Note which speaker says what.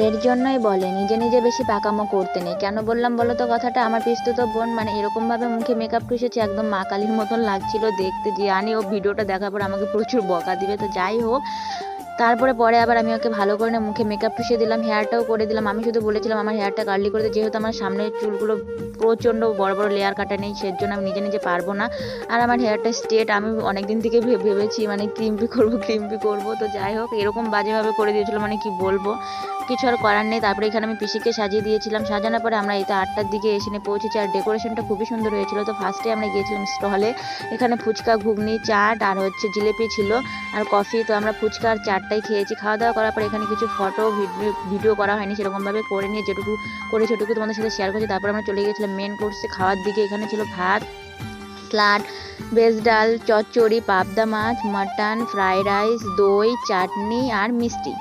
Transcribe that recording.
Speaker 1: এর জন্যই বলে, নিজে নিজে বেশি পাকামো করতে নেই। কেন বললাম বলো তো কথাটা? আমার পিস্তুত বোন মানে এরকমভাবে মুখে মেকআপ ঠুসেছে একদম মা কালীর মতন লাগছিল দেখতে যে, আনি, ও ভিডিওটা দেখার পর আমাকে প্রচুর বকা দিবে। তো যাই হোক, তারপরে পরে আবার আমি ওকে ভালো করে না মুখে মেকআপ টুসে দিলাম হেয়ারটাও করে দিলাম। আমি শুধু বলেছিলাম, আমার হেয়ারটা কার্লি করে যেহেতু আমার সামনের চুলগুলো প্রচণ্ড বড় বড় লেয়ার কাটা নেই সের জন্য আমি নিজে নিজে পারব না। আর আমার হেয়ারটা স্ট্রেট আমি অনেক দিন থেকে ভেবেছি মানে ক্রিম্পি করব ক্রিম্পি করব। তো যাই হোক, এরকম বাজেভাবে করে দিয়েছিলো মানে কি বলব? কিছু আর করার নেই। তারপরে এখানে আমি পিসিকে সাজিয়ে দিয়েছিলাম। সাজানোর পরে আমরা এই তো আটটার দিকে এসে পৌঁছেছি আর ডেকোরেশনটা খুবই সুন্দর হয়েছিল। তো ফার্স্টে আমরা গিয়েছিলাম স্টলে এখানে ফুচকা, ঘুগনি, চাট আর হচ্ছে জিলেপি ছিল আর কফি তো আমরা ফুচকা আর চাটটাই খেয়েছি। খাওয়া দাওয়া করার পর এখানে কিছু ফটো ভিডিও করা হয়নি সেরকমভাবে করে নিয়ে যেটুকু করে সেটুকু তোমাদের সাথে শেয়ার করছি। তারপর আমরা চলে গিয়েছিলাম মেন কোর্সে খাওয়ার দিকে এখানে ছিল ভাত স্লাড ভেজ ডাল, চচ্চড়ি, পাবদা মাছ মাটন ফ্রাইড রাইস দই, চাটনি আর মিষ্টি।